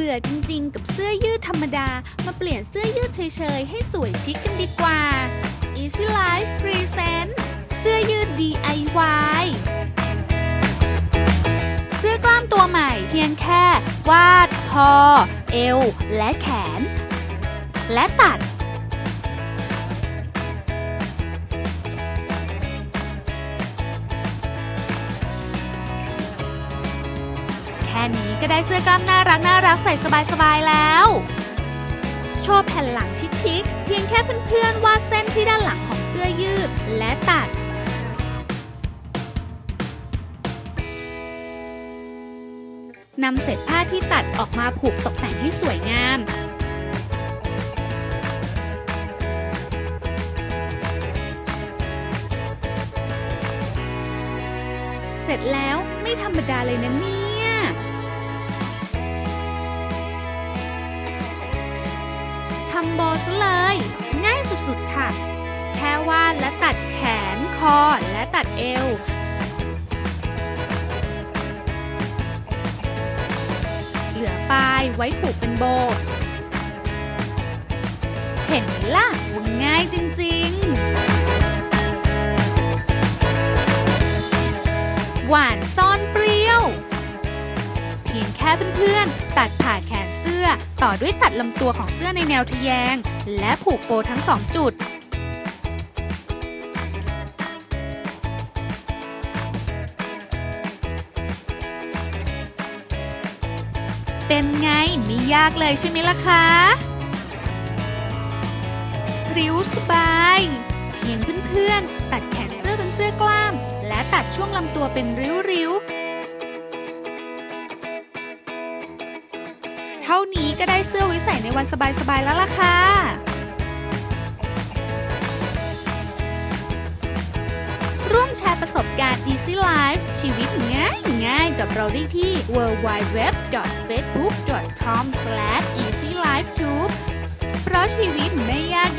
บื่อจริงๆ กับเสื้อยืดธรรมดา มาเปลี่ยนเสื้อยืดเฉยๆ ให้สวยชิคกันดีกว่า Easy Life Present เสื้อยืด DIY เสื้อกล้ามตัวใหม่เพียงแค่ วาด พอ เอว และแขน และตัด ค่นี้ก็ได้เสื้อกล้ามน่ารักน่ารักใส่สบายๆแล้ว โชว์แผ่นหลังชิคๆเพียงแค่เพื่อนๆวาดเส้นที่ด้านหลังของเสื้อยืดและตัดนำเศษผ้าที่ตัดออกมาผูกตกแต่งให้สวยงาม เสร็จแล้วไม่ธรรมดาเลยนะนี่ ยทำโบซะเลย ง่ายสุดๆค่ะ แค่วาดและตัดแขน คอ และตัดเอว เหลือปลายไว้ผูกเป็นโบ เห็นไหมล่ะว่าง่ายจริงๆ หวานซ่อนเปรี้ย ยงแค่เพื่อนๆ ตัดผ่าแขนเสื้อ ต่อด้วยตัดลำตัวของเสื้อในแนวทแยง และผูกโบทั้งสองจุดเป็นไงไม่ยากเลยใช่ไหมล่ะคะริ้วสบาย เพียงเพื่อนๆ ตัดแขนเสื้อเป็นเสื้อกล้าม และตัดช่วงลำตัวเป็นริ้วๆ ก็ได้เสื้อไว้ใส่ในวันสบายๆแล้วล่ะค่ะ ร่วมแชร์ประสบการณ์ Easy Life ชีวิตง่ายง่ายๆกับเราได้ที่ www.facebook.com/easylifetube เพราะชีวิตไม่ยาก